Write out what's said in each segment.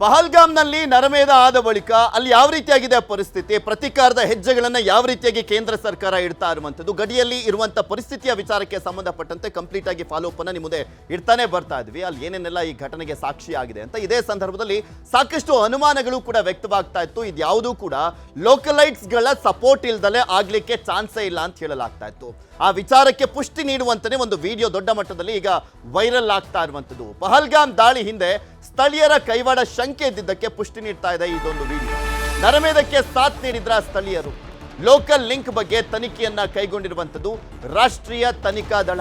ಪಹಲ್ಗಾಮ್ನಲ್ಲಿ ನರಮೇಧ ಆದ ಬಳಿಕ ಅಲ್ಲಿ ಯಾವ ರೀತಿಯಾಗಿದೆ ಪರಿಸ್ಥಿತಿ? ಪ್ರತಿಕಾರದ ಹೆಜ್ಜೆಗಳನ್ನು ಯಾವ ರೀತಿಯಾಗಿ ಕೇಂದ್ರ ಸರ್ಕಾರ ಇಡ್ತಾ ಇರುವಂಥದ್ದು? ಗಡಿಯಲ್ಲಿ ಇರುವಂಥ ಪರಿಸ್ಥಿತಿಯ ವಿಚಾರಕ್ಕೆ ಸಂಬಂಧಪಟ್ಟಂತೆ ಕಂಪ್ಲೀಟ್ ಆಗಿ ಫಾಲೋಅಪ್ ಅನ್ನು ನಿಮ್ಮದೇ ನಿಮ್ಮ ಮುಂದೆ ಇಡ್ತಾನೆ ಬರ್ತಾ ಇದ್ವಿ. ಅಲ್ಲಿ ಏನೇನೆಲ್ಲ ಈ ಘಟನೆಗೆ ಸಾಕ್ಷಿಯಾಗಿದೆ ಅಂತ ಇದೇ ಸಂದರ್ಭದಲ್ಲಿ ಸಾಕಷ್ಟು ಅನುಮಾನಗಳು ಕೂಡ ವ್ಯಕ್ತವಾಗ್ತಾ ಇತ್ತು. ಇದ್ಯಾವುದೂ ಕೂಡ ಲೋಕಲೈಟ್ಸ್ಗಳ ಸಪೋರ್ಟ್ ಇಲ್ದಲೆ ಆಗಲಿಕ್ಕೆ ಚಾನ್ಸೇ ಇಲ್ಲ ಅಂತ ಹೇಳಲಾಗ್ತಾ ಇತ್ತು. ಆ ವಿಚಾರಕ್ಕೆ ಪುಷ್ಟಿ ನೀಡುವಂತನೇ ಒಂದು ವಿಡಿಯೋ ದೊಡ್ಡ ಮಟ್ಟದಲ್ಲಿ ಈಗ ವೈರಲ್ ಆಗ್ತಾ ಇರುವಂಥದ್ದು. ಪಹಲ್ಗಾಮ್ ದಾಳಿ ಹಿಂದೆ ಸ್ಥಳೀಯರ ಕೈವಾಡ ಶಂಕೆ ಇದ್ದಿದ್ದಕ್ಕೆ ಪುಷ್ಟಿ ನೀಡ್ತಾ ಇದೆ ಇದೊಂದು ವಿಡಿಯೋ. ನರಮೇಧಕ್ಕೆ ಸಾಥ್ ನೀಡಿದ್ರ ಸ್ಥಳೀಯರು. ಲೋಕಲ್ ಲಿಂಕ್ ಬಗ್ಗೆ ತನಿಖೆಯನ್ನ ಕೈಗೊಂಡಿರುವಂಥದ್ದು ರಾಷ್ಟ್ರೀಯ ತನಿಖಾ ದಳ.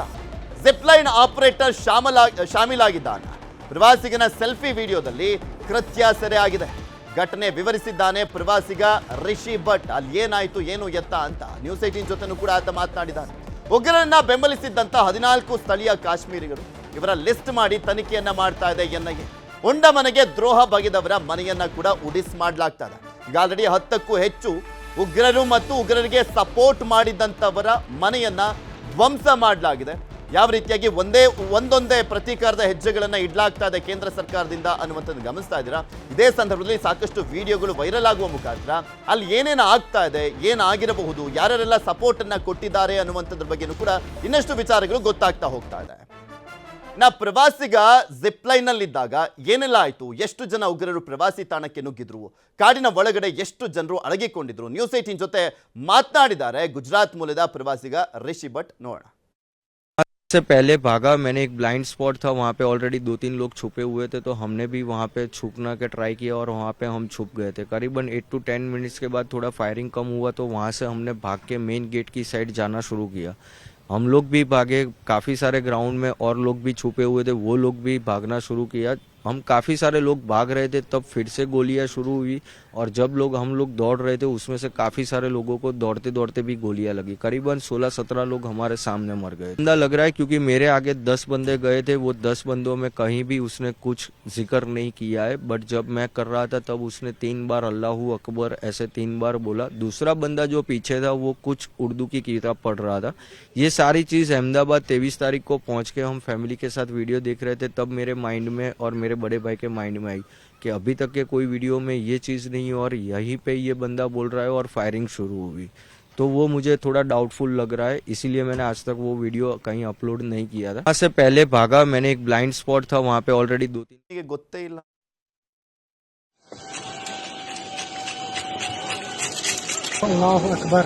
ಜಿಪ್ಲೈನ್ ಆಪರೇಟರ್ ಶಾಮಲ, ಶಾಮೀಲಾಗಿದ್ದಾನೆ. ಪ್ರವಾಸಿಗನ ಸೆಲ್ಫಿ ವಿಡಿಯೋದಲ್ಲಿ ಕೃತ್ಯ ಸೆರೆ ಆಗಿದೆ ಘಟನೆ ವಿವರಿಸಿದ್ದಾನೆ ಪ್ರವಾಸಿಗ ರಿಷಿ ಭಟ್. ಅಲ್ಲಿ ಏನಾಯ್ತು, ಏನು ಎತ್ತ ಅಂತ ನ್ಯೂಸ್ ಏಟೀನ್ ಜೊತೆನೂ ಕೂಡ ಆತ ಮಾತನಾಡಿದ್ದಾನೆ. ಉಗ್ರರನ್ನ ಬೆಂಬಲಿಸಿದ್ದಂತ ಹದಿನಾಲ್ಕು ಸ್ಥಳೀಯ ಕಾಶ್ಮೀರಿಗಳು ಇವರ ಲಿಸ್ಟ್ ಮಾಡಿ ತನಿಖೆಯನ್ನ ಮಾಡ್ತಾ ಇದೆ ಎನ್ಐಎ ಉಂಡ ಮನೆಗೆ ದ್ರೋಹ ಬಗೆದವರ ಮನೆಯನ್ನ ಕೂಡ ಉಡಿಸ್ ಮಾಡಲಾಗ್ತಾ ಇದೆ ಈಗ ಆಲ್ರೆಡಿ ಹತ್ತಕ್ಕೂ ಹೆಚ್ಚು ಉಗ್ರರು ಮತ್ತು ಉಗ್ರರಿಗೆ ಸಪೋರ್ಟ್ ಮಾಡಿದಂಥವರ ಮನೆಯನ್ನ ಧ್ವಂಸ ಮಾಡಲಾಗಿದೆ. ಯಾವ ರೀತಿಯಾಗಿ ಒಂದೇ, ಒಂದೊಂದೇ ಪ್ರತೀಕಾರದ ಹೆಜ್ಜೆಗಳನ್ನು ಇಡ್ಲಾಗ್ತಾ ಇದೆ ಕೇಂದ್ರ ಸರ್ಕಾರದಿಂದ ಅನ್ನುವಂಥದ್ದು ಗಮನಿಸ್ತಾ ಇದ್ದೀರಾ? ಇದೇ ಸಂದರ್ಭದಲ್ಲಿ ಸಾಕಷ್ಟು ವಿಡಿಯೋಗಳು ವೈರಲ್ ಆಗುವ ಮುಖಾಂತರ ಅಲ್ಲಿ ಏನೇನು ಆಗ್ತಾ ಇದೆ ಏನಾಗಿರಬಹುದು ಯಾರೆಲ್ಲ ಸಪೋರ್ಟ್ ಅನ್ನ ಕೊಟ್ಟಿದ್ದಾರೆ ಅನ್ನುವಂಥದ್ರ ಬಗ್ಗೆಯೂ ಕೂಡ ಇನ್ನಷ್ಟು ವಿಚಾರಗಳು ಗೊತ್ತಾಗ್ತಾ ಹೋಗ್ತಾ ಇದೆ. ನಾ ಪ್ರವಾಸಿಗ ಜಿಪ್ಲೈನ್ ನಲ್ಲಿದ್ದಾಗ ಏನೆಲ್ಲ ಆಯ್ತು ಎಷ್ಟು ಜನ ಉಗ್ರರು ಪ್ರವಾಸಿ ತಾಣಕ್ಕೆ ನುಗ್ಗಿದ್ರು ಕಾಡಿನ ಒಳಗಡೆ ಎಷ್ಟು ಜನರು ಅಡಗಿಕೊಂಡಿದ್ರು ನ್ಯೂಸ್ ಏಟೀನ್ ಜೊತೆ ಮಾತನಾಡಿದ್ದಾರೆ ಗುಜರಾತ್ ಮೂಲದ ಪ್ರವಾಸಿಗ ರಿಷಿ ಭಟ್ ನೋಡೋಣ से पहले भागा मैंने एक ब्लाइंड स्पॉट था वहाँ पे ऑलरेडी दो तीन लोग छुपे हुए थे तो हमने भी वहाँ पे छुपना के ट्राई किया और वहाँ पे हम छुप गए थे करीबन एट टू टेन मिनट्स के बाद थोड़ा फायरिंग कम हुआ तो वहाँ से हमने भाग के मेन गेट की साइड जाना शुरू किया हम लोग भी भागे, काफ़ी सारे ग्राउंड में और लोग भी छुपे हुए थे, वो लोग भी भागना शुरू किया। हम काफ़ी सारे लोग भाग रहे थे, तब फिर से गोलियाँ शुरू हुई और जब लोग, हम लोग दौड़ रहे थे, उसमें से काफ़ी सारे लोगों को दौड़ते दौड़ते भी गोलियाँ लगी। करीबन 16-17 लोग हमारे सामने मर गए। बंदा लग रहा है क्योंकि मेरे आगे 10 बंदे गए थे, वो 10 बंदों में कहीं भी उसने कुछ ज़िक्र नहीं किया है बट जब मैं कर रहा था, तब उसने तीन बार अल्लाह अकबर ऐसे तीन बार बोला। दूसरा बंदा जो पीछे था, वो कुछ उर्दू की किताब पढ़ रहा था। ये सारी चीज़ अहमदाबाद तेईस तारीख को पहुँच के हम फैमिली के साथ वीडियो देख रहे थे, तब मेरे माइंड में और मेरे मेरे बड़े भाई के माइंड में आई कि अभी तक के कोई वीडियो में ये चीज़ नहीं और यहीं पे ये बंदा बोल रहा है और फायरिंग शुरू हो गई तो वो मुझे थोड़ा डाउटफुल लग रहा है इसीलिए मैंने आज तक वो वीडियो कहीं अपलोड नहीं किया था। आज से पहले भागा मैंने एक ब्लाइंड स्पॉट था वहाँ पे ऑलरेडी दो तीन गुत्ते अल्लाह अकबर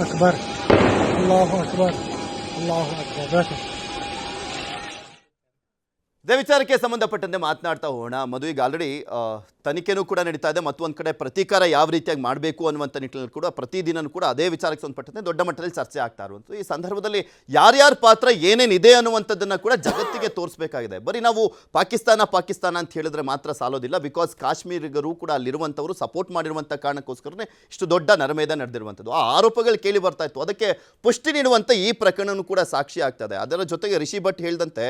अकबर अकबर अकबर ಇದೇ ವಿಚಾರಕ್ಕೆ ಸಂಬಂಧಪಟ್ಟಂತೆ ಮಾತನಾಡ್ತಾ ಹೋಗೋಣ. ಮಧು, ಈಗ ಆಲ್ರೆಡಿ ತನಿಖೆನೂ ಕೂಡ ನಡೀತಾ ಇದೆ. ಮತ್ತೊಂದು ಕಡೆ ಪ್ರತೀಕಾರ ಯಾವ ರೀತಿಯಾಗಿ ಮಾಡಬೇಕು ಅನ್ನುವಂಥ ನಿಟ್ಟಿನಲ್ಲಿ ಕೂಡ ಪ್ರತಿದಿನನೂ ಕೂಡ ಅದೇ ವಿಚಾರಕ್ಕೆ ಸಂಬಂಧಪಟ್ಟಂತೆ ದೊಡ್ಡ ಮಟ್ಟದಲ್ಲಿ ಚರ್ಚೆ ಆಗ್ತಾ ಇರುವಂಥದ್ದು. ಈ ಸಂದರ್ಭದಲ್ಲಿ ಯಾರ್ಯಾರ ಪಾತ್ರ ಏನೇನಿದೆ ಅನ್ನುವಂಥದ್ದನ್ನು ಕೂಡ ಜಗತ್ತಿಗೆ ತೋರಿಸಬೇಕಾಗಿದೆ. ಬರೀ ನಾವು ಪಾಕಿಸ್ತಾನ ಪಾಕಿಸ್ತಾನ ಅಂತ ಹೇಳಿದ್ರೆ ಮಾತ್ರ ಸಾಲೋದಿಲ್ಲ. ಬಿಕಾಸ್ ಕಾಶ್ಮೀರಿಗರು ಕೂಡ ಅಲ್ಲಿರುವಂಥವರು ಸಪೋರ್ಟ್ ಮಾಡಿರುವಂಥ ಕಾರಣಕ್ಕೋಸ್ಕರನೇ ಇಷ್ಟು ದೊಡ್ಡ ನರಮೇದ ನಡೆದಿರುವಂಥದ್ದು. ಆ ಆರೋಪಗಳು ಕೇಳಿ ಬರ್ತಾ ಇತ್ತು. ಅದಕ್ಕೆ ಪುಷ್ಟಿ ನೀಡುವಂಥ ಈ ಪ್ರಕರಣನೂ ಕೂಡ ಸಾಕ್ಷಿ ಆಗ್ತದೆ ಅದರ ಜೊತೆಗೆ ರಿಷಿ ಭಟ್ ಹೇಳಿದಂತೆ,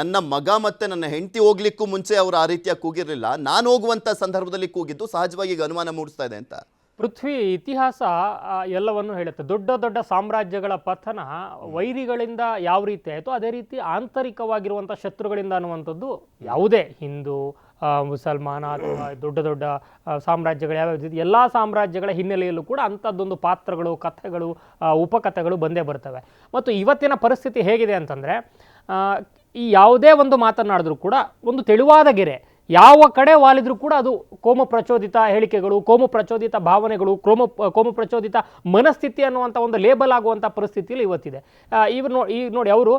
ನನ್ನ ಮಗ ಮತ್ತೆ ನನ್ನ ಹೆಂಡತಿ ಹೋಗ್ಲಿಕ್ಕೂ ಮುಂಚೆ ಅವರು ಆ ರೀತಿಯ ಕೂಗಿರಲಿಲ್ಲ. ನಾನು ಹೋಗುವಂಥ ಸಂದರ್ಭದಲ್ಲಿ ಕೂಗಿದ್ದು ಸಹಜವಾಗಿ ಈಗ ಅನುಮಾನ ಮೂಡಿಸ್ತಾ ಇದೆ ಅಂತ. ಪೃಥ್ವಿ, ಇತಿಹಾಸ ಎಲ್ಲವನ್ನು ಹೇಳುತ್ತೆ. ದೊಡ್ಡ ದೊಡ್ಡ ಸಾಮ್ರಾಜ್ಯಗಳ ಪತನ ವೈರಿಗಳಿಂದ ಯಾವ ರೀತಿ ಆಯಿತು ಅದೇ ರೀತಿ ಆಂತರಿಕವಾಗಿರುವಂಥ ಶತ್ರುಗಳಿಂದ ಅನ್ನುವಂಥದ್ದು ಯಾವುದೇ ಹಿಂದೂ ಮುಸಲ್ಮಾನ ಅಥವಾ ದೊಡ್ಡ ದೊಡ್ಡ ಸಾಮ್ರಾಜ್ಯಗಳು ಯಾವ್ಯಾವ ಎಲ್ಲ ಸಾಮ್ರಾಜ್ಯಗಳ ಹಿನ್ನೆಲೆಯಲ್ಲೂ ಕೂಡ ಅಂಥದ್ದೊಂದು ಪಾತ್ರಗಳು, ಕಥೆಗಳು ಉಪಕಥೆಗಳು ಬಂದೇ ಬರ್ತವೆ. ಮತ್ತು ಇವತ್ತಿನ ಪರಿಸ್ಥಿತಿ ಹೇಗಿದೆ ಅಂತಂದರೆ ಈ ಯಾವುದೇ ಒಂದು ಮಾತನಾಡಿದ್ರು ಕೂಡ ಒಂದು ತೆಳುವಾದ ಗೆರೆ. ಯಾವ ಕಡೆ ವಾಲಿದ್ರೂ ಕೂಡ ಅದು ಕೋಮ ಪ್ರಚೋದಿತ ಹೇಳಿಕೆಗಳು, ಕೋಮು ಪ್ರಚೋದಿತ ಭಾವನೆಗಳು, ಕ್ರೋಮ, ಕೋಮು ಪ್ರಚೋದಿತ ಮನಸ್ಥಿತಿ ಅನ್ನುವಂಥ ಒಂದು ಲೇಬಲ್ ಆಗುವಂಥ ಪರಿಸ್ಥಿತಿಯಲ್ಲಿ ಇವತ್ತಿದೆ. ಇವ್ರು ನೋ, ಈಗ ನೋಡಿ ಅವರು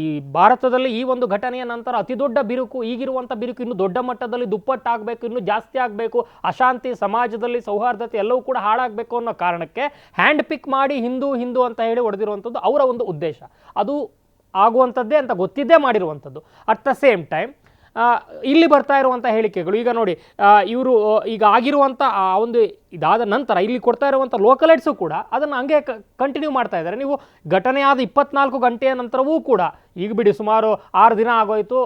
ಈ ಭಾರತದಲ್ಲಿ ಈ ಒಂದು ಘಟನೆಯ ನಂತರ ಅತಿ ದೊಡ್ಡ ಬಿರುಕು, ಈಗಿರುವಂಥ ಬಿರುಕು ಇನ್ನು ದೊಡ್ಡ ಮಟ್ಟದಲ್ಲಿ ದುಪ್ಪಟ್ಟಾಗಬೇಕು, ಇನ್ನೂ ಜಾಸ್ತಿ ಆಗಬೇಕು, ಅಶಾಂತಿ ಸಮಾಜದಲ್ಲಿ ಸೌಹಾರ್ದತೆ ಎಲ್ಲವೂ ಕೂಡ ಹಾಳಾಗಬೇಕು ಅನ್ನೋ ಕಾರಣಕ್ಕೆ ಹ್ಯಾಂಡ್ ಪಿಕ್ ಮಾಡಿ ಹಿಂದೂ ಹಿಂದೂ ಅಂತ ಹೇಳಿ ಹೊಡೆದಿರುವಂಥದ್ದು ಅವರ ಒಂದು ಉದ್ದೇಶ. ಅದು ಆಗುವಂಥದ್ದೇ ಅಂತ ಗೊತ್ತಿದ್ದೇ ಮಾಡಿರುವಂಥದ್ದು. ಅಟ್ ದ ಸೇಮ್ ಟೈಮ್ ಇಲ್ಲಿ ಬರ್ತಾ ಇರುವಂಥ ಹೇಳಿಕೆಗಳು, ಈಗ ನೋಡಿ ಇವರು ಈಗ ಆಗಿರುವಂಥ ಆ ಒಂದು ಇದಾದ ನಂತರ ಇಲ್ಲಿ ಕೊಡ್ತಾ ಇರುವಂಥ ಲೋಕಲೈಟ್ಸು ಕೂಡ ಅದನ್ನು ಹಂಗೆ ಕಂಟಿನ್ಯೂ ಮಾಡ್ತಾ ಇದ್ದಾರೆ. ನೀವು ಘಟನೆ ಆದ ಇಪ್ಪತ್ನಾಲ್ಕು ಗಂಟೆಯ ನಂತರವೂ ಕೂಡ, ಈಗ ಬಿಡಿ ಸುಮಾರು ಆರು ದಿನ ಆಗೋಯ್ತು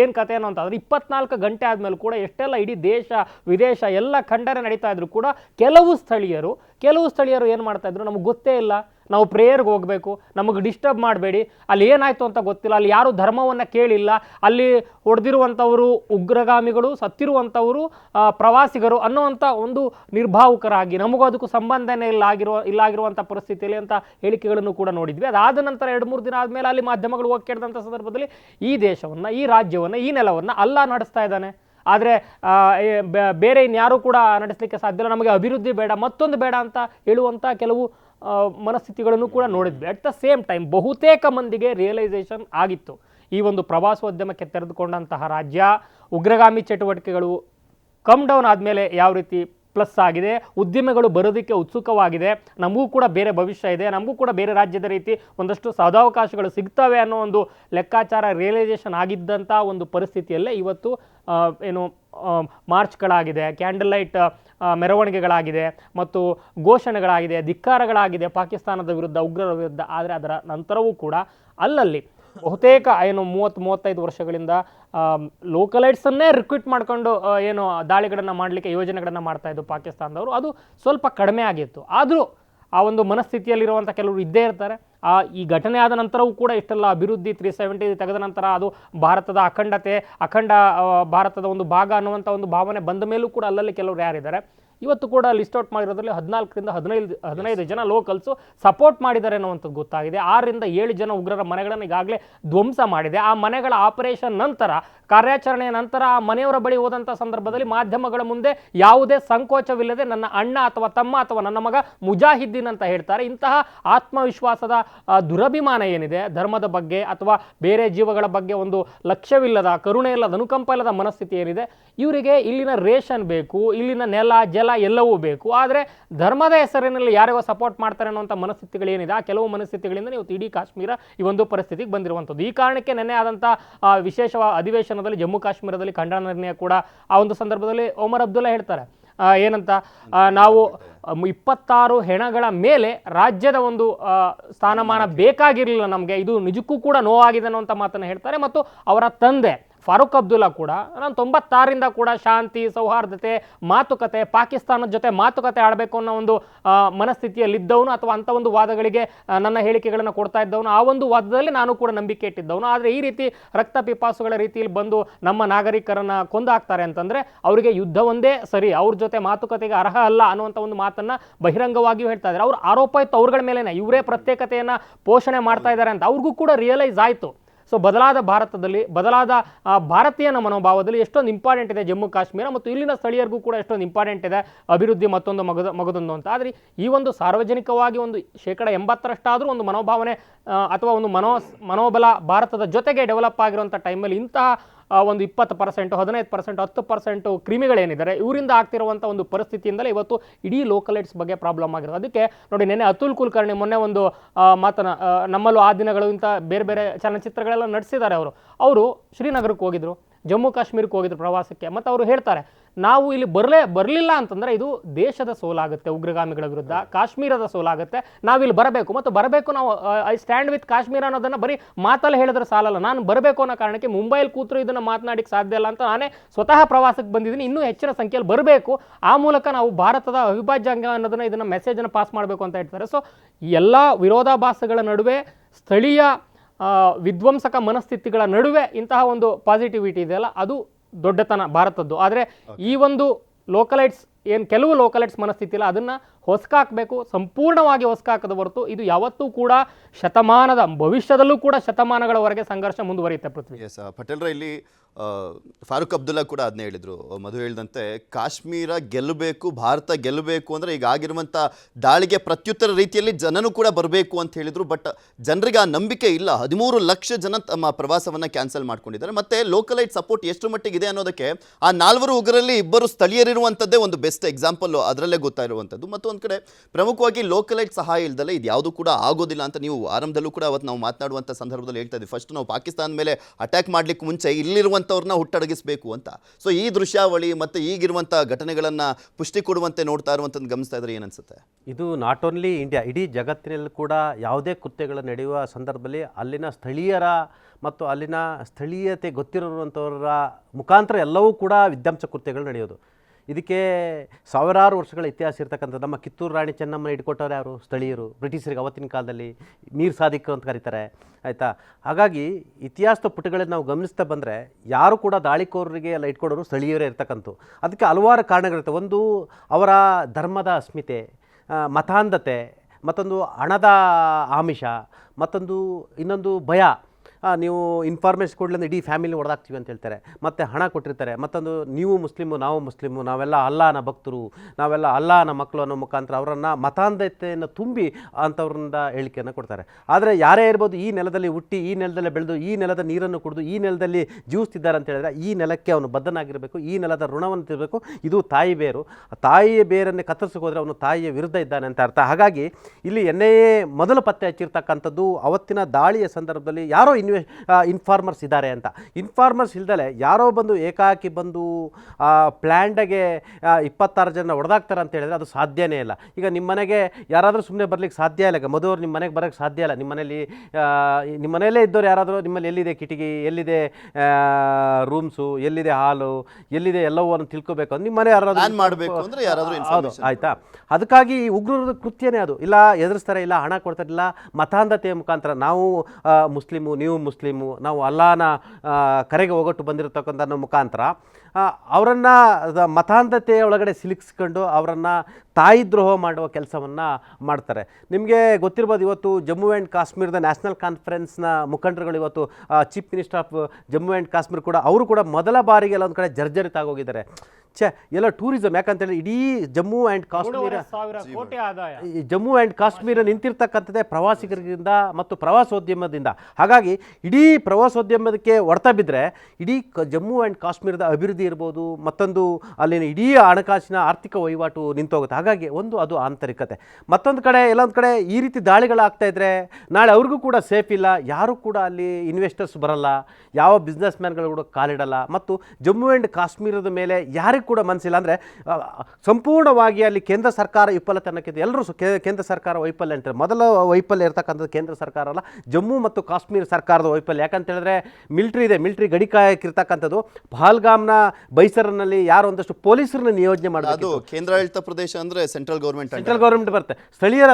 ಏನು ಕತೆ ಅನ್ನೋ ಅಂತಂದರೆ ಇಪ್ಪತ್ನಾಲ್ಕು ಗಂಟೆ ಆದಮೇಲೆ ಕೂಡ ಎಷ್ಟೆಲ್ಲ ಇಡೀ ದೇಶ, ವಿದೇಶ, ಎಲ್ಲ ಖಂಡನೆ ನಡೀತಾ ಇದ್ರು ಕೂಡ ಕೆಲವು ಸ್ಥಳೀಯರು ಕೆಲವು ಸ್ಥಳೀಯರು ಏನು ಮಾಡ್ತಾ ಇದ್ರು, ನಮಗೆ ಗೊತ್ತೇ ಇಲ್ಲ. ನಾವು ಪ್ರೇಯರ್ಗೆ ಹೋಗಬೇಕು, ನಮಗೆ ಡಿಸ್ಟರ್ಬ್ ಮಾಡಬೇಡಿ. ಅಲ್ಲಿ ಏನಾಯಿತು ಅಂತ ಗೊತ್ತಿಲ್ಲ. ಅಲ್ಲಿ ಯಾರು ಧರ್ಮವನ್ನು ಕೇಳಿಲ್ಲ. ಅಲ್ಲಿ ಹೊಡೆದಿರುವಂಥವರು ಉಗ್ರಗಾಮಿಗಳು, ಸತ್ತಿರುವಂಥವರು ಪ್ರವಾಸಿಗರು ಅನ್ನುವಂಥ ಒಂದು ನಿರ್ಭಾವುಕರಾಗಿ, ನಮಗೂ ಅದಕ್ಕೂ ಸಂಬಂಧನೇ ಇಲ್ಲ ಆಗಿರೋ ಇಲ್ಲಾಗಿರುವಂಥ ಪರಿಸ್ಥಿತಿಯಲ್ಲಿ ಅಂತ ಹೇಳಿಕೆಗಳನ್ನು ಕೂಡ ನೋಡಿದ್ವಿ. ಅದಾದ ನಂತರ ಎರಡು, ಮೂರು ದಿನ ಆದಮೇಲೆ ಅಲ್ಲಿ ಮಾಧ್ಯಮಗಳು ಹೋಗಿ ಕೇಳಿದಂಥ ಸಂದರ್ಭದಲ್ಲಿ ಈ ದೇಶವನ್ನು, ಈ ರಾಜ್ಯವನ್ನು, ಈ ನೆಲವನ್ನು ಅಲ್ಲ ನಡೆಸ್ತಾ ಇದ್ದಾನೆ. ಆದರೆ ಬೇರೆ ಇನ್ಯಾರೂ ಕೂಡ ನಡೆಸಲಿಕ್ಕೆ ಸಾಧ್ಯ ಇಲ್ಲ. ನಮಗೆ ಅಭಿವೃದ್ಧಿ ಬೇಡ, ಮತ್ತೊಂದು ಬೇಡ ಅಂತ ಹೇಳುವಂಥ ಕೆಲವು ಮನಸ್ಥಿತಿಗಳನ್ನು ಕೂಡ ನೋಡಿದ್ವಿ. ಅಟ್ ದ ಸೇಮ್ ಟೈಮ್ ಬಹುತೇಕ ಮಂದಿಗೆ ರಿಯಲೈಸೇಷನ್ ಆಗಿತ್ತು. ಈ ಒಂದು ಪ್ರವಾಸೋದ್ಯಮಕ್ಕೆ ತೆರೆದುಕೊಂಡಂತಹ ರಾಜ್ಯ, ಉಗ್ರಗಾಮಿ ಚಟುವಟಿಕೆಗಳು ಕಮ್ ಡೌನ್ ಆದಮೇಲೆ ಯಾವ ರೀತಿ ಪ್ಲಸ್ ಆಗಿದೆ, ಉದ್ಯಮಗಳು ಬರೋದಕ್ಕೆ ಉತ್ಸುಕವಾಗಿದೆ, ನಮಗೂ ಕೂಡ ಬೇರೆ ಭವಿಷ್ಯ ಇದೆ, ನಮಗೂ ಕೂಡ ಬೇರೆ ರಾಜ್ಯದ ರೀತಿ ಒಂದಷ್ಟು ಸದಾವಕಾಶಗಳು ಸಿಗ್ತವೆ ಅನ್ನೋ ಒಂದು ಲೆಕ್ಕಾಚಾರ ರಿಯಲೈಸೇಷನ್ ಆಗಿದ್ದಂಥ ಒಂದು ಪರಿಸ್ಥಿತಿಯಲ್ಲೇ ಇವತ್ತು ಏನು ಮಾರ್ಚ್ಗಳಾಗಿದೆ ಕ್ಯಾಂಡಲ್ ಲೈಟ್ ಮೆರವಣಿಗೆಗಳಾಗಿದೆ ಮತ್ತು ಘೋಷಣೆಗಳಾಗಿದೆ, ಧಿಕ್ಕಾರಗಳಾಗಿದೆ ಪಾಕಿಸ್ತಾನದ ವಿರುದ್ಧ, ಉಗ್ರರ ವಿರುದ್ಧ. ಆದರೆ ಅದರ ನಂತರವೂ ಕೂಡ ಅಲ್ಲಲ್ಲಿ ಬಹುತೇಕ ಏನು ಮೂವತ್ತು, ಮೂವತ್ತೈದು ವರ್ಷಗಳಿಂದ ಲೋಕಲೈಟ್ಸನ್ನೇ ರಿಕ್ವಿಟ್ ಮಾಡ್ಕೊಂಡು ಏನು ದಾಳಿಗಳನ್ನು ಮಾಡಲಿಕ್ಕೆ ಯೋಜನೆಗಳನ್ನು ಮಾಡ್ತಾ ಇದ್ದು ಪಾಕಿಸ್ತಾನದವರು. ಅದು ಸ್ವಲ್ಪ ಕಡಿಮೆ ಆಗಿತ್ತು. ಆದರೂ ಆ ಒಂದು ಮನಸ್ಥಿತಿಯಲ್ಲಿರುವಂಥ ಕೆಲವರು ಇದ್ದೇ ಇರ್ತಾರೆ. ಆ ಈ ಘಟನೆ ಆದ ನಂತರವೂ ಕೂಡ ಇಷ್ಟೆಲ್ಲ ಅಭಿವೃದ್ಧಿ ತ್ರೀ ಸೆವೆಂಟಿ ತೆಗೆದ ನಂತರ ಅದು ಭಾರತದ ಅಖಂಡತೆ, ಅಖಂಡ ಭಾರತದ ಒಂದು ಭಾಗ ಅನ್ನುವಂಥ ಒಂದು ಭಾವನೆ ಬಂದ ಮೇಲೂ ಕೂಡ ಅಲ್ಲಲ್ಲಿ ಕೆಲವರು ಯಾರಿದ್ದಾರೆ. ಇವತ್ತು ಕೂಡ ಲಿಸ್ಟ್ ಔಟ್ ಮಾಡಿರೋದ್ರಲ್ಲಿ ಹದಿನಾಲ್ಕರಿಂದ ಹದಿನೈದು ಹದಿನೈದು ಜನ ಲೋಕಲ್ಸು ಸಪೋರ್ಟ್ ಮಾಡಿದ್ದಾರೆ ಅನ್ನುವಂಥದ್ದು ಗೊತ್ತಾಗಿದೆ. ಆರರಿಂದ ಏಳು ಜನ ಉಗ್ರರ ಮನೆಗಳನ್ನು ಈಗಾಗಲೇ ಧ್ವಂಸ ಮಾಡಿದೆ. ಆ ಮನೆಗಳ ಆಪರೇಷನ್ ನಂತರ, ಕಾರ್ಯಾಚರಣೆಯ ನಂತರ ಆ ಮನೆಯವರ ಬಳಿ ಹೋದಂಥ ಸಂದರ್ಭದಲ್ಲಿ ಮಾಧ್ಯಮಗಳ ಮುಂದೆ ಯಾವುದೇ ಸಂಕೋಚವಿಲ್ಲದೆ ನನ್ನ ಅಣ್ಣ ಅಥವಾ ತಮ್ಮ ಅಥವಾ ನನ್ನ ಮಗ ಮುಜಾಹಿದ್ದೀನ್ ಅಂತ ಹೇಳ್ತಾರೆ. ಇಂತಹ ಆತ್ಮವಿಶ್ವಾಸದ ದುರಭಿಮಾನ ಏನಿದೆ? ಧರ್ಮದ ಬಗ್ಗೆ ಅಥವಾ ಬೇರೆ ಜೀವಗಳ ಬಗ್ಗೆ ಒಂದು ಲಕ್ಷ್ಯವಿಲ್ಲದ ಕರುಣೆ ಇಲ್ಲದ ಅನುಕಂಪ ಇಲ್ಲದ ಮನಸ್ಥಿತಿ ಏನಿದೆ? ಇವರಿಗೆ ಇಲ್ಲಿನ ರೇಷನ್ ಬೇಕು, ಇಲ್ಲಿನ ನೆಲ, ಜಲ ಎಲ್ಲವೂ ಬೇಕು. ಆದರೆ ಧರ್ಮದ ಹೆಸರಿನಲ್ಲಿ ಯಾರಿಗೋ ಸಪೋರ್ಟ್ ಮಾಡ್ತಾರೆ ಅನ್ನುವಂಥ ಮನಸ್ಥಿತಿಗಳೇನಿದೆ, ಆ ಕೆಲವು ಮನಸ್ಥಿತಿಗಳಿಂದ ಇವತ್ತು ಇಡೀ ಕಾಶ್ಮೀರ ಈ ಒಂದು ಪರಿಸ್ಥಿತಿಗೆ ಬಂದಿರುವಂಥದ್ದು. ಈ ಕಾರಣಕ್ಕೆ ನೆನೆ ಆದಂಥ ವಿಶೇಷ ಅಧಿವೇಶನದಲ್ಲಿ ಜಮ್ಮು ಕಾಶ್ಮೀರದಲ್ಲಿ ಖಂಡನ ನಿರ್ಣಯ ಕೂಡ ಆ ಒಂದು ಸಂದರ್ಭದಲ್ಲಿ ಒಮರ್ ಅಬ್ದುಲ್ಲಾ ಹೇಳ್ತಾರೆ. ಏನಂತ? ನಾವು ಇಪ್ಪತ್ತಾರು ಹೆಣಗಳ ಮೇಲೆ ರಾಜ್ಯದ ಒಂದು ಸ್ಥಾನಮಾನ ಬೇಕಾಗಿರಲಿಲ್ಲ ನಮಗೆ. ಇದು ನಿಜಕ್ಕೂ ಕೂಡ ನೋವಾಗಿದೆ ಅನ್ನೋಂಥ ಮಾತನ್ನು ಹೇಳ್ತಾರೆ. ಮತ್ತು ಅವರ ತಂದೆ ಫಾರೂಕ್ ಅಬ್ದುಲ್ಲಾ ಕೂಡ, ನಾನು ತೊಂಬತ್ತಾರರಿಂದ ಕೂಡ ಶಾಂತಿ, ಸೌಹಾರ್ದತೆ, ಮಾತುಕತೆ, ಪಾಕಿಸ್ತಾನದ ಜೊತೆ ಮಾತುಕತೆ ಆಡಬೇಕು ಅನ್ನೋ ಒಂದು ಮನಸ್ಥಿತಿಯಲ್ಲಿದ್ದವನು ಅಥವಾ ಅಂಥ ಒಂದು ವಾದಗಳಿಗೆ ನನ್ನ ಹೇಳಿಕೆಗಳನ್ನು ಕೊಡ್ತಾ ಇದ್ದವನು, ಆ ಒಂದು ವಾದದಲ್ಲಿ ನಾನು ಕೂಡ ನಂಬಿಕೆ ಇಟ್ಟಿದ್ದವನು. ಆದರೆ ಈ ರೀತಿ ರಕ್ತ ಪಿಪಾಸುಗಳ ರೀತಿಯಲ್ಲಿ ಬಂದು ನಮ್ಮ ನಾಗರಿಕರನ್ನು ಕೊಂದಾಕ್ತಾರೆ ಅಂತಂದರೆ, ಅವರಿಗೆ ಯುದ್ಧ ಒಂದೇ ಸರಿ, ಅವ್ರ ಜೊತೆ ಮಾತುಕತೆಗೆ ಅರ್ಹ ಅಲ್ಲ ಅನ್ನುವಂಥ ಒಂದು ಮಾತನ್ನು ಬಹಿರಂಗವಾಗಿಯೂ ಹೇಳ್ತಾ ಇದ್ದಾರೆ. ಅವ್ರ ಆರೋಪ ಇತ್ತು ಅವ್ರಗಳ ಮೇಲೇನೆ, ಇವರೇ ಪ್ರತ್ಯೇಕತೆಯನ್ನು ಪೋಷಣೆ ಮಾಡ್ತಾ ಇದ್ದಾರೆ ಅಂತ. ಅವ್ರಿಗೂ ಕೂಡ ರಿಯಲೈಸ್ ಆಯಿತು. ಸೊ ಬದಲಾದ ಭಾರತದಲ್ಲಿ, ಬದಲಾದ ಭಾರತೀಯನ ಮನೋಭಾವದಲ್ಲಿ ಎಷ್ಟೊಂದು ಇಂಪಾರ್ಟೆಂಟ್ ಇದೆ ಜಮ್ಮು ಕಾಶ್ಮೀರ ಮತ್ತು ಇಲ್ಲಿನ ಸ್ಥಳೀಯರಿಗೂ ಕೂಡ ಎಷ್ಟೊಂದು ಇಂಪಾರ್ಟೆಂಟ್ ಇದೆ ಅಭಿವೃದ್ಧಿ ಮತ್ತೊಂದು ಮಗದ, ಮಗದೊಂದು ಅಂತ. ಆದರೆ ಈ ಒಂದು ಸಾರ್ವಜನಿಕವಾಗಿ ಒಂದು ಶೇಕಡ ಎಂಬತ್ತರಷ್ಟಾದರೂ ಒಂದು ಮನೋಭಾವನೆ ಅಥವಾ ಒಂದು ಮನೋ, ಮನೋಬಲ ಭಾರತದ ಜೊತೆಗೆ ಡೆವಲಪ್ ಆಗಿರುವಂಥ ಟೈಮಲ್ಲಿ ಇಂತಹ ಒಂದು ಇಪ್ಪತ್ತು ಪರ್ಸೆಂಟು, ಹದಿನೈದು ಪರ್ಸೆಂಟ್, ಹತ್ತು ಪರ್ಸೆಂಟು ಕ್ರಿಮಿಗಳೇನಿದ್ದಾರೆ, ಇವರಿಂದ ಆಗ್ತಿರುವಂಥ ಒಂದು ಪರಿಸ್ಥಿತಿಯಿಂದಲೇ ಇವತ್ತು ಇಡೀ ಲೋಕಲೈಟ್ಸ್ ಬಗ್ಗೆ ಪ್ರಾಬ್ಲಮ್ ಆಗಿರೋದು. ಅದಕ್ಕೆ ನೋಡಿ ನೆನೆ ಅತುಲ್ ಕುಲಕರ್ಣಿ ಮೊನ್ನೆ ಒಂದು ಮಾತನ ಮಾತನ್ನ ನಮ್ಮಲ್ಲೂ ಆ ದಿನಗಳು ಇಂಥ ಬೇರೆ ಬೇರೆ ಚಲನಚಿತ್ರಗಳೆಲ್ಲ ನಡೆಸಿದ್ದಾರೆ ಅವರು. ಅವರು ಶ್ರೀನಗರಕ್ಕೆ ಹೋಗಿದ್ರು, ಜಮ್ಮು ಕಾಶ್ಮೀರಕ್ಕೆ ಹೋಗಿದ್ರು ಪ್ರವಾಸಕ್ಕೆ. ಮತ್ತು ಅವರು ಹೇಳ್ತಾರೆ ನಾವು ಇಲ್ಲಿ ಬರಲೇ, ಬರಲಿಲ್ಲ ಅಂತಂದರೆ ಇದು ದೇಶದ ಸೋಲಾಗುತ್ತೆ, ಉಗ್ರಗಾಮಿಗಳ ವಿರುದ್ಧ, ಕಾಶ್ಮೀರದ ಸೋಲಾಗುತ್ತೆ. ನಾವಿಲ್ಲಿ ಬರಬೇಕು ಮತ್ತು ಬರಬೇಕು ನಾವು ಐ ಸ್ಟ್ಯಾಂಡ್ ವಿತ್ ಕಾಶ್ಮೀರ ಅನ್ನೋದನ್ನು ಬರೀ ಮಾತಲ್ಲಿ ಹೇಳಿದ್ರೆ ಸಾಲಲ್ಲ. ನಾನು ಬರಬೇಕು ಅನ್ನೋ ಕಾರಣಕ್ಕೆ ಮುಂಬೈಲಿ ಕೂತರು ಇದನ್ನು ಮಾತನಾಡಿಕ್ಕೆ ಸಾಧ್ಯ ಇಲ್ಲ ಅಂತ ನಾನೇ ಸ್ವತಃ ಪ್ರವಾಸಕ್ಕೆ ಬಂದಿದ್ದೀನಿ. ಇನ್ನೂ ಹೆಚ್ಚಿನ ಸಂಖ್ಯೆಯಲ್ಲಿ ಬರಬೇಕು. ಆ ಮೂಲಕ ನಾವು ಭಾರತದ ಅವಿಭಾಜ್ಯ ಅಂಗ ಅನ್ನೋದನ್ನು ಇದನ್ನು ಮೆಸೇಜನ್ನು ಪಾಸ್ ಮಾಡಬೇಕು ಅಂತ ಹೇಳ್ತಾರೆ. ಸೊ ಎಲ್ಲ ವಿರೋಧಾಭಾಸಗಳ ನಡುವೆ ಸ್ಥಳೀಯ ವಿಧ್ವಂಸಕ ಮನಸ್ಥಿತಿಗಳ ನಡುವೆ ಇಂತಹ ಒಂದು ಪಾಸಿಟಿವಿಟಿ ಇದೆಯಲ್ಲ ಅದು ದೊಡ್ಡತನ ಭಾರತದ್ದು. ಆದರೆ ಈ ಒಂದು ಲೋಕಲೈಟ್ಸ್ ಏನು ಕೆಲವು ಲೋಕಲೈಟ್ಸ್ ಮನಸ್ಥಿತಿ ಇಲ್ಲ ಅದನ್ನು ಹೊಸಕಾಕಬೇಕು ಸಂಪೂರ್ಣವಾಗಿ ಹೊಸಕಾಕದ ಹೊರತು ಇದು ಯಾವತ್ತೂ ಕೂಡ ಶತಮಾನದ ಭವಿಷ್ಯದಲ್ಲೂ ಕೂಡ ಶತಮಾನಗಳವರೆಗೆ ಸಂಘರ್ಷ ಮುಂದುವರಿಯುತ್ತೆ ಪೃಥ್ವಿ. ಎಸ್ ಪಟೇಲ್ರ ಇಲ್ಲಿ ಫಾರೂಕ್ ಅಬ್ದುಲ್ಲಾ ಕೂಡ ಅದನ್ನೇ ಹೇಳಿದ್ರು. ಮಧು ಹೇಳಿದಂತೆ, ಕಾಶ್ಮೀರ ಗೆಲ್ಲಬೇಕು, ಭಾರತ ಗೆಲ್ಲಬೇಕು ಅಂದರೆ ಈಗ ಆಗಿರುವಂಥ ದಾಳಿಗೆ ಪ್ರತ್ಯುತ್ತರ ರೀತಿಯಲ್ಲಿ ಜನನು ಕೂಡ ಬರಬೇಕು ಅಂತ ಹೇಳಿದರು. ಬಟ್ ಜನರಿಗೆ ಆ ನಂಬಿಕೆ ಇಲ್ಲ. ಹದಿಮೂರು ಲಕ್ಷ ಜನ ತಮ್ಮ ಪ್ರವಾಸವನ್ನು ಕ್ಯಾನ್ಸಲ್ ಮಾಡ್ಕೊಂಡಿದ್ದಾರೆ. ಮತ್ತೆ ಲೋಕಲೈಟ್ ಸಪೋರ್ಟ್ ಎಷ್ಟು ಮಟ್ಟಿಗೆ ಇದೆ ಅನ್ನೋದಕ್ಕೆ ಆ ನಾಲ್ವರು ಉಗ್ರರಲ್ಲಿ ಇಬ್ಬರು ಸ್ಥಳೀಯರಿರುವಂಥದ್ದೇ ಒಂದು ಬೆಸ್ಟ್ ಎಕ್ಸಾಂಪಲ್ಲು ಅದರಲ್ಲೇ ಗೊತ್ತಾಗಿರುವಂಥದ್ದು ಮತ್ತು ಒಂದು ಕಡೆ ಪ್ರಮುಖವಾಗಿ ಲೋಕಲೈಟ್ ಸಹಾಯ ಇಲ್ಲದಲೆ ಇದು ಯಾವುದು ಕೂಡ ಆಗೋದಿಲ್ಲ ಅಂತ ನೀವು ಆರಂಭದಲ್ಲೂ ಕೂಡ ಅವತ್ತು ನಾವು ಮಾತನಾಡುವಂಥ ಸಂದರ್ಭದಲ್ಲಿ ಹೇಳ್ತಾ ಇದ್ದೀವಿ ಫಸ್ಟ್ ನಾವು ಪಾಕಿಸ್ತಾನ ಮೇಲೆ ಅಟ್ಯಾಕ್ ಮಾಡ್ಲಿಕ್ಕೆ ಮುಂಚೆ ಇಲ್ಲಿರುವಂಥವ್ರನ್ನ ಹುಟ್ಟಡಗಿಸಬೇಕು ಅಂತ. ಸೊ ಈ ದೃಶ್ಯಾವಳಿ ಮತ್ತು ಈಗಿರುವಂಥ ಘಟನೆಗಳನ್ನು ಪುಷ್ಟಿ ಕೊಡುವಂತೆ ನೋಡ್ತಾ ಇರುವಂಥದ್ದು ಗಮನಿಸ್ತಾ ಇದ್ರೆ ಏನನ್ಸುತ್ತೆ ಇದು ನಾಟ್ ಓನ್ಲಿ ಇಂಡಿಯಾ ಇಡೀ ಜಗತ್ತಿನಲ್ಲಿ ಕೂಡ ಯಾವುದೇ ಕೃತ್ಯಗಳು ನಡೆಯುವ ಸಂದರ್ಭದಲ್ಲಿ ಅಲ್ಲಿನ ಸ್ಥಳೀಯರ ಮತ್ತು ಅಲ್ಲಿನ ಸ್ಥಳೀಯತೆ ಗೊತ್ತಿರುವಂಥವರ ಮುಖಾಂತರ ಎಲ್ಲವೂ ಕೂಡ ವಿಧ್ವಂಸ ಕೃತ್ಯಗಳು ನಡೆಯೋದು. ಇದಕ್ಕೆ ಸಾವಿರಾರು ವರ್ಷಗಳ ಇತಿಹಾಸ ಇರ್ತಕ್ಕಂಥ ನಮ್ಮ ಕಿತ್ತೂರು ರಾಣಿ ಚೆನ್ನಮ್ಮನ ಇಟ್ಕೊಟ್ಟವ್ರು ಯಾರು? ಸ್ಥಳೀಯರು, ಬ್ರಿಟಿಷರಿಗೆ ಅವತ್ತಿನ ಕಾಲದಲ್ಲಿ ಮೀರ್ ಸಾಧಿಕರು ಅಂತ ಕರೀತಾರೆ. ಆಯಿತಾ? ಹಾಗಾಗಿ ಇತಿಹಾಸದ ಪುಟಗಳಲ್ಲಿ ನಾವು ಗಮನಿಸ್ತಾ ಬಂದರೆ ಯಾರು ಕೂಡ ದಾಳಿಕೋರರಿಗೆ ಎಲ್ಲ ಇಟ್ಕೊಡೋರು ಸ್ಥಳೀಯರೇ ಇರ್ತಕ್ಕಂಥ ಅದಕ್ಕೆ ಹಲವಾರು ಕಾರಣಗಳಿರ್ತವೆ ಒಂದು, ಅವರ ಧರ್ಮದ ಅಸ್ಮಿತೆ ಮತಾಂಧತೆ, ಮತ್ತೊಂದು ಹಣದ ಆಮಿಷ, ಮತ್ತೊಂದು ಇನ್ನೊಂದು ಭಯ. ನೀವು ಇನ್ಫಾರ್ಮೇಷನ್ ಕೊಡಲಿಂದ ಇಡೀ ಫ್ಯಾಮಿಲಿ ಹೊಡೆದಾಕ್ತೀವಿ ಅಂತ ಹೇಳ್ತಾರೆ. ಮತ್ತು ಹಣ ಕೊಟ್ಟಿರ್ತಾರೆ. ಮತ್ತೊಂದು, ನೀವು ಮುಸ್ಲಿಮು, ನಾವು ಮುಸ್ಲಿಮು, ನಾವೆಲ್ಲ ಅಲ್ಲಾನ ಭಕ್ತರು, ನಾವೆಲ್ಲ ಅಲ್ಲಾನ ಮಕ್ಕಳು ಅನ್ನೋ ಮುಖಾಂತರ ಅವರನ್ನು ಮತಾಂಧತೆಯನ್ನು ತುಂಬಿ ಅಂಥವ್ರಿಂದ ಹೇಳಿಕೆಯನ್ನು ಕೊಡ್ತಾರೆ. ಆದರೆ ಯಾರೇ ಇರ್ಬೋದು, ಈ ನೆಲದಲ್ಲಿ ಹುಟ್ಟಿ, ಈ ನೆಲದಲ್ಲಿ ಬೆಳೆದು, ಈ ನೆಲದ ನೀರನ್ನು ಕುಡಿದು, ಈ ನೆಲದಲ್ಲಿ ಜೀವಿಸ್ತಿದ್ದಾರೆ ಅಂತ ಹೇಳಿದ್ರೆ, ಈ ನೆಲಕ್ಕೆ ಅವನು ಬದ್ಧನಾಗಿರಬೇಕು, ಈ ನೆಲದ ಋಣವನ್ನು ತಿರಬೇಕು ಇದು ತಾಯಿ ಬೇರು. ತಾಯಿಯ ಬೇರನ್ನೇ ಕತ್ತರಿಸ್ಕೋದ್ರೆ ಹೋದರೆ ಅವನು ತಾಯಿಯ ವಿರುದ್ಧ ಇದ್ದಾನೆ ಅಂತ ಅರ್ಥ. ಹಾಗಾಗಿ ಇಲ್ಲಿ ಎನ್ನೆಯೇ ಮೊದಲು ಪತ್ತೆ ಹಚ್ಚಿರ್ತಕ್ಕಂಥದ್ದು ಅವತ್ತಿನ ದಾಳಿಯ ಸಂದರ್ಭದಲ್ಲಿ ಯಾರೋ ಇನ್ವೆ ಇನ್ಫಾರ್ಮರ್ಸ್ ಇದ್ದಾರೆ ಅಂತ. ಇನ್ಫಾರ್ಮರ್ಸ್ ಇಲ್ದಲೆ ಯಾರೋ ಬಂದು ಏಕಾಕಿ ಬಂದು ಪ್ಲ್ಯಾಂಡಾಗೆ ಇಪ್ಪತ್ತಾರು ಜನ ಹೊಡೆದಾಗ್ತಾರೆ ಅಂತ ಹೇಳಿದ್ರೆ ಅದು ಸಾಧ್ಯನೇ ಇಲ್ಲ. ಈಗ ನಿಮ್ಮ ಮನೆಗೆ ಯಾರಾದರೂ ಸುಮ್ಮನೆ ಬರಲಿಕ್ಕೆ ಸಾಧ್ಯ ಇಲ್ಲ. ಈಗ ಮದುವರು ನಿಮ್ಮ ಮನೆಗೆ ಬರೋಕ್ಕೆ ಸಾಧ್ಯ ಇಲ್ಲ. ನಿಮ್ಮ ಮನೇಲಿ ನಿಮ್ಮ ಮನೆಯಲ್ಲೇ ಇದ್ದವ್ರು ಯಾರಾದರೂ ನಿಮ್ಮಲ್ಲಿ ಎಲ್ಲಿದೆ ಕಿಟಕಿ ಎಲ್ಲಿದೆ ರೂಮ್ಸು ಎಲ್ಲಿದೆ ಹಾಲು ಎಲ್ಲಿದೆ ಎಲ್ಲವೂ ಎಲ್ಲವನ್ನು ತಿಳ್ಕೊಬೇಕು ಅಂದ್ರೆ ನಿಮ್ಮ ಮನೆ ಯಾರಾದರೂ ಮಾಡಬೇಕು ಅಂದರೆ ಯಾರಾದ್ರೂ ಹೌದು ಆಯಿತಾ? ಅದಕ್ಕಾಗಿ ಈ ಉಗ್ರರ ಕೃತ್ಯನೇ ಅದು. ಇಲ್ಲ ಎದುರಿಸ್ತಾರೆ ಇಲ್ಲ ಹಣ ಕೊಡ್ತಾರೆ ಇಲ್ಲ ಮತಾಂಧತೆಯ ಮುಖಾಂತರ ನಾವು ಮುಸ್ಲಿಮು ನೀವು ಮುಸ್ಲಿಮು, ನಾವು ಅಲ್ಲಾನ ಕರೆಗೆ ಒಗಟ್ಟು ಬಂದಿರತಕ್ಕಂಥ ಮುಖಾಂತರ ಅವರನ್ನು ಮತಾಂಧತೆಯ ಒಳಗಡೆ ಸಿಲುಕಿಸ್ಕೊಂಡು ಅವರನ್ನು ತಾಯಿ ದ್ರೋಹ ಮಾಡುವ ಕೆಲಸವನ್ನು ಮಾಡ್ತಾರೆ. ನಿಮಗೆ ಗೊತ್ತಿರ್ಬೋದು ಇವತ್ತು ಜಮ್ಮು ಆ್ಯಂಡ್ ಕಾಶ್ಮೀರದ ನ್ಯಾಷನಲ್ ಕಾನ್ಫರೆನ್ಸ್ನ ಮುಖಂಡರುಗಳು ಇವತ್ತು chief minister of Jammu and Kashmir ಕೂಡ, ಅವರು ಕೂಡ ಮೊದಲ ಬಾರಿಗೆ ಎಲ್ಲ ಒಂದು ಕಡೆ ಜರ್ಜರಿತ ಆಗೋಗಿದ್ದಾರೆ ಛೇ ಎಲ್ಲ ಟೂರಿಸಮ್ ಯಾಕಂತೇಳಿ ಇಡೀ ಜಮ್ಮು ಆ್ಯಂಡ್ ಕಾಶ್ಮೀರ ಸಾವಿರ ಕೋಟಿ ಆದಾಯ. ಈ ಜಮ್ಮು ಆ್ಯಂಡ್ ಕಾಶ್ಮೀರ ನಿಂತಿರ್ತಕ್ಕಂಥದ್ದೇ ಪ್ರವಾಸಿಗರಿಂದ ಮತ್ತು ಪ್ರವಾಸೋದ್ಯಮದಿಂದ. ಹಾಗಾಗಿ ಇಡೀ ಪ್ರವಾಸೋದ್ಯಮಕ್ಕೆ ಹೊಡೆತ ಬಿದ್ದರೆ ಇಡೀ ಕ ಜಮ್ಮು ಆ್ಯಂಡ್ ಕಾಶ್ಮೀರದ ಅಭಿವೃದ್ಧಿ ಇರ್ಬೋದು ಮತ್ತೊಂದು ಅಲ್ಲಿನ ಇಡೀ ಹಣಕಾಸಿನ ಆರ್ಥಿಕ ವಹಿವಾಟು ನಿಂತೋಗುತ್ತೆ. ಹಾಗಾಗಿ ಒಂದು ಅದು ಆಂತರಿಕತೆ. ಮತ್ತೊಂದು ಕಡೆ ಎಲ್ಲೊಂದು ಕಡೆ ಈ ರೀತಿ ದಾಳಿಗಳಾಗ್ತಾ ಇದ್ದರೆ ನಾಳೆ ಅವ್ರಿಗೂ ಕೂಡ ಸೇಫ್ ಇಲ್ಲ ಯಾರೂ ಕೂಡ ಅಲ್ಲಿ ಇನ್ವೆಸ್ಟರ್ಸ್ ಬರಲ್ಲ ಯಾವ ಬಿಸ್ನೆಸ್ ಮ್ಯಾನ್ಗಳು ಕೂಡ ಕಾಲಿಡಲ್ಲ. ಮತ್ತು ಜಮ್ಮು ಆ್ಯಂಡ್ ಕಾಶ್ಮೀರದ ಮೇಲೆ ಯಾರಿಗೂ ಕೂಡ ಮನಸ್ಸಿಲ್ಲ ಅಂದರೆ ಸಂಪೂರ್ಣವಾಗಿ ಅಲ್ಲಿ ಕೇಂದ್ರ ಸರ್ಕಾರ ವಿಫಲತೆ ಅನ್ನೋಕ್ಕಿಂತ ಎಲ್ಲರೂ ಕೇಂದ್ರ ಸರ್ಕಾರ ವೈಫಲ್ಯ ಅಂತಾರೆ. ಮೊದಲ ವೈಫಲ್ಯ ಇರ್ತಕ್ಕಂಥದ್ದು ಕೇಂದ್ರ ಸರ್ಕಾರ ಅಲ್ಲ. ಜಮ್ಮು ಮತ್ತು ಕಾಶ್ಮೀರ ಸರ್ಕಾರದ ವೈಫಲ್ಯ. ಯಾಕಂತ ಹೇಳಿದ್ರೆ ಮಿಲ್ಟ್ರಿ ಇದೆ. ಮಿಲ್ಟ್ರಿ ಗಡಿ ಕಾಯಕ್ಕಿರ್ತಕ್ಕಂಥದ್ದು ಪಹಲ್ಗಾಮ್ನ ಬೈಸರ್ನಲ್ಲಿ ಯಾರು ಒಂದಷ್ಟು ಪೊಲೀಸರನ್ನ ನಿಯೋಜನೆ ಮಾಡಬೇಕು ಕೇಂದ್ರಾಡಳಿತ ಪ್ರದೇಶ ಅಂದ್ರೆ ಸೆಂಟ್ರಲ್ ಗೌರ್ಮೆಂಟ್ ಸೆಂಟ್ರಲ್ ಗೌರ್ಮೆಂಟ್ ಬರುತ್ತೆ. ಸ್ಥಳೀಯ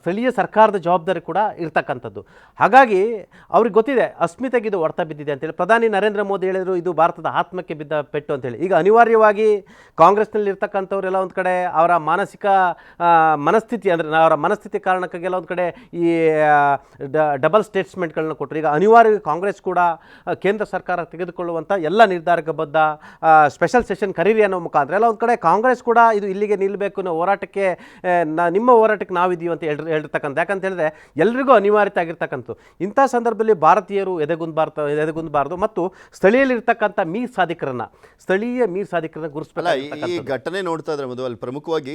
ಸ್ಥಳೀಯ ಸರ್ಕಾರದ ಜವಾಬ್ದಾರಿ ಕೂಡ ಇರ್ತಕ್ಕಂಥದ್ದು. ಹಾಗಾಗಿ ಅವ್ರಿಗೆ ಗೊತ್ತಿದೆ ಅಸ್ಮಿತೆಗೆ ಇದು ಹೊಡ್ತ ಬಿದ್ದಿದೆ ಅಂತೇಳಿ ಪ್ರಧಾನಿ ನರೇಂದ್ರ ಮೋದಿ ಹೇಳಿದ್ರು ಇದು ಭಾರತದ ಆತ್ಮಕ್ಕೆ ಬಿದ್ದ ಪೆಟ್ಟು ಅಂತೇಳಿ ಈಗ ಅನಿವಾರ್ಯವಾಗಿ ಕಾಂಗ್ರೆಸ್ನಲ್ಲಿರ್ತಕ್ಕಂಥವ್ರೆಲ್ಲ ಒಂದು ಕಡೆ ಅವರ ಮಾನಸಿಕ ಮನಸ್ಥಿತಿ ಅಂದರೆ ಅವರ ಮನಸ್ಥಿತಿ ಕಾರಣಕ್ಕಾಗೆಲ್ಲ ಒಂದು ಕಡೆ ಈ ಡಬಲ್ ಸ್ಟೇಟ್ಸ್ಮೆಂಟ್ಗಳನ್ನ ಕೊಟ್ಟರು ಈಗ ಅನಿವಾರ್ಯ ಕಾಂಗ್ರೆಸ್ ಕೂಡ ಕೇಂದ್ರ ಸರ್ಕಾರ ತೆಗೆದುಕೊಳ್ಳುವಂಥ ಎಲ್ಲ ನಿರ್ಧಾರಕ್ಕೆ ಬದ್ಧ ಸ್ಪೆಷಲ್ ಸೆಷನ್ ಕರೀರಿ ಅನ್ನೋ ಮುಖಾಂತರ ಎಲ್ಲ ಒಂದು ಕಡೆ ಕಾಂಗ್ರೆಸ್ ಕೂಡ ಇದು ಇಲ್ಲಿಗೆ ನಿಲ್ಲಬೇಕು ಅನ್ನೋ ಹೋರಾಟಕ್ಕೆ ನಿಮ್ಮ ಹೋರಾಟಕ್ಕೆ ನಾವಿದ್ದೀವಿ ಅಂತ ಹೇಳಿ ಹೇಳಿರ್ತಕ್ಕಂಥ ಯಾಕಂತ ಹೇಳಿದ್ರೆ ಎಲ್ರಿಗೂ ಅನಿವಾರ್ಯತೆ ಆಗಿರ್ತಕ್ಕಂಥ ಇಂಥ ಸಂದರ್ಭದಲ್ಲಿ ಭಾರತೀಯರು ಎದೆಗುಂದಬಾರ್ದು ಎದೆಗುಂದಬಾರ್ದು ಮತ್ತು ಸ್ಥಳೀಯಲ್ಲಿರ್ತಕ್ಕಂಥ ಮೀರ್ ಸಾಧಿಕರನ್ನ ಸ್ಥಳೀಯ ಮೀರ್ ಅಲ್ಲ ಈ- ಈ ಘಟನೆ ನೋಡ್ತಾ ಇದ್ರೆ ಮಧು ಅಲ್ಲಿ ಪ್ರಮುಖವಾಗಿ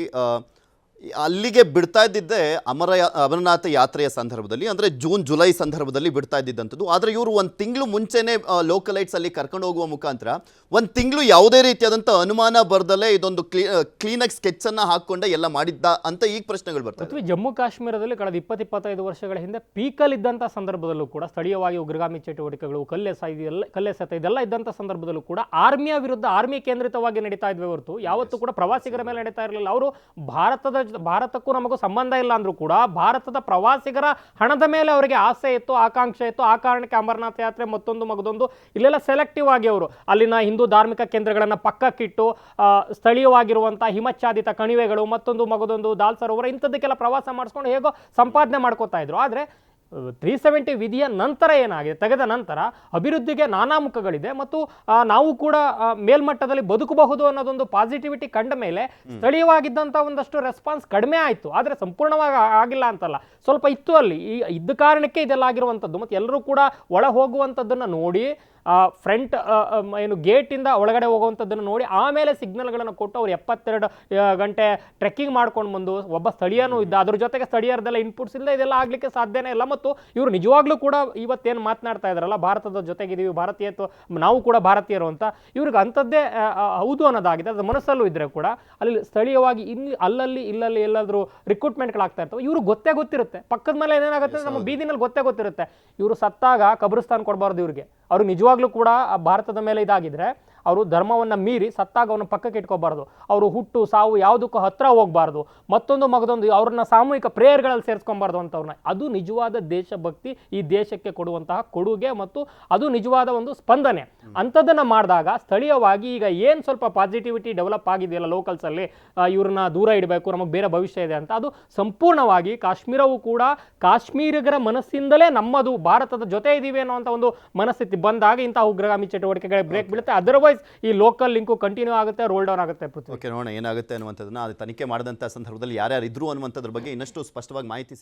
ಅಲ್ಲಿಗೆ ಬಿಡ್ತಾ ಇದ್ದಿದ್ದೆ ಅಮರ ಅಮರನಾಥ ಯಾತ್ರೆಯ ಸಂದರ್ಭದಲ್ಲಿ, ಅಂದರೆ ಜೂನ್, ಜುಲೈ ಸಂದರ್ಭದಲ್ಲಿ ಬಿಡ್ತಾ ಇದ್ದಿದ್ದಂಥದ್ದು. ಆದರೆ ಇವರು ಒಂದು ತಿಂಗಳು ಮುಂಚೆನೆ ಲೋಕಲೈಟ್ಸ್ ಅಲ್ಲಿ ಕರ್ಕೊಂಡು ಹೋಗುವ ಮುಖಾಂತರ ಒಂದು ತಿಂಗಳು ಯಾವುದೇ ರೀತಿಯಾದಂಥ ಅನುಮಾನ ಬರ್ದಲ್ಲೇ ಇದೊಂದು ಕ್ಲೀನಾಗಿ ಸ್ಕೆಚ್ ಅನ್ನ ಹಾಕೊಂಡೆ ಎಲ್ಲ ಮಾಡಿದ್ದ ಅಂತ ಈಗ ಪ್ರಶ್ನೆಗಳು ಬರ್ತವೆ ಜಮ್ಮು ಕಾಶ್ಮೀರದಲ್ಲಿ ಕಳೆದ ಇಪ್ಪತ್ತು ಇಪ್ಪತ್ತೈದು ವರ್ಷಗಳ ಹಿಂದೆ ಪೀಕಲ್ ಇದ್ದಂಥ ಸಂದರ್ಭದಲ್ಲೂ ಕೂಡ ಸ್ಥಳೀಯವಾಗಿ ಉಗ್ರಗಾಮಿ ಚಟುವಟಿಕೆಗಳು ಕಲ್ಲೆಸ ಇದೆಲ್ಲ ಕಲ್ಲೆಸೆತ ಇದೆಲ್ಲ ಇದ್ದಂಥ ಸಂದರ್ಭದಲ್ಲೂ ಕೂಡ ಆರ್ಮಿಯ ವಿರುದ್ಧ ಆರ್ಮಿ ಕೇಂದ್ರಿತವಾಗಿ ನಡೀತಾ ಇದ್ವಿ ಹೊರತು. ಯಾವತ್ತೂ ಕೂಡ ಪ್ರವಾಸಿಗರ ಮೇಲೆ ನಡೀತಾ ಇರಲಿಲ್ಲ. ಅವರು ಭಾರತದ ಭಾರತಕ್ಕೂ ನಮಗೂ ಸಂಬಂಧ ಇಲ್ಲ ಅಂದ್ರೂ ಕೂಡ ಭಾರತದ ಪ್ರವಾಸಿಗರ ಹಣದ ಮೇಲೆ ಅವರಿಗೆ ಆಸೆ ಇತ್ತು, ಆಕಾಂಕ್ಷೆ ಇತ್ತು. ಆ ಕಾರಣಕ್ಕೆ ಅಮರನಾಥ ಯಾತ್ರೆ ಮತ್ತೊಂದು ಮಗದೊಂದು ಇಲ್ಲೆಲ್ಲ ಸೆಲೆಕ್ಟಿವ್ ಆಗಿ ಅವರು. ಅಲ್ಲಿನ ಹಿಂದೂ ಧಾರ್ಮಿಕ ಕೇಂದ್ರಗಳನ್ನು ಪಕ್ಕಕ್ಕಿಟ್ಟು ಸ್ಥಳೀಯವಾಗಿರುವಂಥ ಹಿಮಚ್ಛಾದಿತ ಕಣಿವೆಗಳು ಮತ್ತೊಂದು ಮಗದೊಂದು ದಾಲ್ ಸರೋವರ ಇಂಥದ್ದಕ್ಕೆಲ್ಲ ಪ್ರವಾಸ ಮಾಡಿಸ್ಕೊಂಡು ಹೇಗೋ ಸಂಪಾದನೆ ಮಾಡ್ಕೋತಾ ಇದ್ರು. ಆದರೆ ತ್ರೀ ಸೆವೆಂಟಿ ವಿಧಿಯ ನಂತರ ಏನಾಗಿದೆ? ತೆಗೆದ ನಂತರ ಅಭಿವೃದ್ಧಿಗೆ ನಾನಾ ಮುಖಗಳಿದೆ ಮತ್ತು ನಾವು ಕೂಡ ಮೇಲ್ಮಟ್ಟದಲ್ಲಿ ಬದುಕಬಹುದು ಅನ್ನೋದೊಂದು ಪಾಸಿಟಿವಿಟಿ ಕಂಡ ಮೇಲೆ ಸ್ಥಳೀಯವಾಗಿದ್ದಂಥ ಒಂದಷ್ಟು ರೆಸ್ಪಾನ್ಸ್ ಕಡಿಮೆ ಆಯಿತು. ಆದರೆ ಸಂಪೂರ್ಣವಾಗಿ ಆಗಿಲ್ಲ ಅಂತಲ್ಲ. ಸ್ವಲ್ಪ ಇತ್ತು ಅಲ್ಲಿ. ಈ ಇದ್ದ ಕಾರಣಕ್ಕೆ ಇದೆಲ್ಲ ಆಗಿರುವಂಥದ್ದು ಮತ್ತು ಎಲ್ಲರೂ ಕೂಡ ಒಳ ಹೋಗುವಂಥದ್ದನ್ನು ನೋಡಿ ಫ್ರಂಟ್ ಏನು ಗೇಟಿಂದ ಒಳಗಡೆ ಹೋಗುವಂಥದ್ದನ್ನು ನೋಡಿ ಆಮೇಲೆ ಸಿಗ್ನಲ್ಗಳನ್ನು ಕೊಟ್ಟು ಅವ್ರು ಎಪ್ಪತ್ತೆರಡು ಗಂಟೆ ಟ್ರೆಕ್ಕಿಂಗ್ ಮಾಡ್ಕೊಂಡು ಬಂದು ಒಬ್ಬ ಸ್ಥಳೀಯನೂ ಇದ್ದ ಅದ್ರ ಜೊತೆಗೆ ಸ್ಥಳೀಯರದೆಲ್ಲ ಇನ್ಪುಟ್ಸ್ ಇಲ್ಲದೆ ಇದೆಲ್ಲ ಆಗಲಿಕ್ಕೆ ಸಾಧ್ಯನೇ ಇಲ್ಲ. ಮತ್ತು ಇವರು ನಿಜವಾಗ್ಲೂ ಕೂಡ ಇವತ್ತೇನು ಮಾತನಾಡ್ತಾ ಇದ್ದಾರಲ್ಲ ಭಾರತದ ಜೊತೆಗಿದ್ದೀವಿ ಭಾರತೀಯ ನಾವು ಕೂಡ ಭಾರತೀಯರು ಅಂತ ಇವ್ರಿಗೆ ಅಂಥದ್ದೇ ಹೌದು ಅನ್ನೋದಾಗಿದೆ. ಅದು ಮನಸ್ಸಲ್ಲೂ ಇದ್ದರೆ ಕೂಡ ಅಲ್ಲಿ ಸ್ಥಳೀಯವಾಗಿ ಇಲ್ಲಿ ಅಲ್ಲಲ್ಲಿ ಇಲ್ಲಲ್ಲಿ ಎಲ್ಲಾದರೂ ರಿಕ್ರೂಟ್ಮೆಂಟ್ಗಳಾಗ್ತಾ ಇರ್ತವೆ. ಇವರು ಗೊತ್ತೇ ಗೊತ್ತಿರುತ್ತೆ. ಪಕ್ಕದ ಮೇಲೆ ಏನೇನಾಗುತ್ತೆ ನಮ್ಮ ಬೀದಿನಲ್ಲಿ ಗೊತ್ತೇ ಗೊತ್ತಿರುತ್ತೆ. ಇವರು ಸತ್ತಾಗ ಕಬ್ರಿಸ್ತಾನ್ ಕೊಡಬಾರ್ದು ಇವ್ರಿಗೆ. ಅವ್ರಿಗೆ ನಿಜವಾಗ್ಲೂ ಕೂಡ ಭಾರತದ ಮೇಲೆ ಇದಾಗಿದ್ರೆ ಅವರು ಧರ್ಮವನ್ನು ಮೀರಿ ಸತ್ತಾಗ ಅವನ ಪಕ್ಕಕ್ಕೆ ಇಟ್ಕೋಬಾರ್ದು. ಅವರು ಹುಟ್ಟು, ಸಾವು ಯಾವುದಕ್ಕೂ ಹತ್ತಿರ ಹೋಗಬಾರ್ದು. ಮತ್ತೊಂದು ಮಗದೊಂದು ಅವ್ರನ್ನ ಸಾಮೂಹಿಕ ಪ್ರೇಯರ್ಗಳಲ್ಲಿ ಸೇರಿಸ್ಕೊಬಾರ್ದು ಅಂತವ್ರನ್ನ ಅದು ನಿಜವಾದ ದೇಶಭಕ್ತಿ ಈ ದೇಶಕ್ಕೆ ಕೊಡುವಂತಹ ಕೊಡುಗೆ ಮತ್ತು ಅದು ನಿಜವಾದ ಒಂದು ಸ್ಪಂದನೆ. ಅಂಥದ್ದನ್ನು ಮಾಡಿದಾಗ ಸ್ಥಳೀಯವಾಗಿ ಈಗ ಏನು ಸ್ವಲ್ಪ ಪಾಸಿಟಿವಿಟಿ ಡೆವಲಪ್ ಆಗಿದೆಯಲ್ಲ ಲೋಕಲ್ಸಲ್ಲಿ ಇವ್ರನ್ನ ದೂರ ಇಡಬೇಕು, ನಮಗೆ ಬೇರೆ ಭವಿಷ್ಯ ಇದೆ ಅಂತ, ಅದು ಸಂಪೂರ್ಣವಾಗಿ ಕಾಶ್ಮೀರವು ಕೂಡ ಕಾಶ್ಮೀರಿಗರ ಮನಸ್ಸಿಂದಲೇ ನಮ್ಮದು, ಭಾರತದ ಜೊತೆ ಇದೀವಿ ಅನ್ನೋ ಒಂದು ಮನಸ್ಥಿತಿ ಬಂದಾಗ ಇಂತಹ ಉಗ್ರಗಾಮಿ ಚಟುವಟಿಕೆಗಳಿಗೆ ಬ್ರೇಕ್ ಬೀಳುತ್ತೆ. ಅದರ್ವೈಸ್ ಈ ಲೋಕಲ್ ಲಿಂಕು ಕಂಟಿನ್ಯೂ ಆಗುತ್ತೆ ರೋಲ್ ಡೌನ್ ಆಗುತ್ತೆ ಓಕೆ ನೋಡೋಣ ಏನಾಗುತ್ತೆ ಅನ್ನುವಂಥದ್ದನ್ನ ಅದು ತನಿಖೆ ಮಾಡಿದಂಥ ಸಂದರ್ಭದಲ್ಲಿ ಯಾರ್ಯಾರು ಇದ್ರು ಅನ್ನುವಂಥದ್ರ ಬಗ್ಗೆ ಇನ್ನಷ್ಟು ಸ್ಪಷ್ಟವಾಗಿ ಮಾಹಿತಿ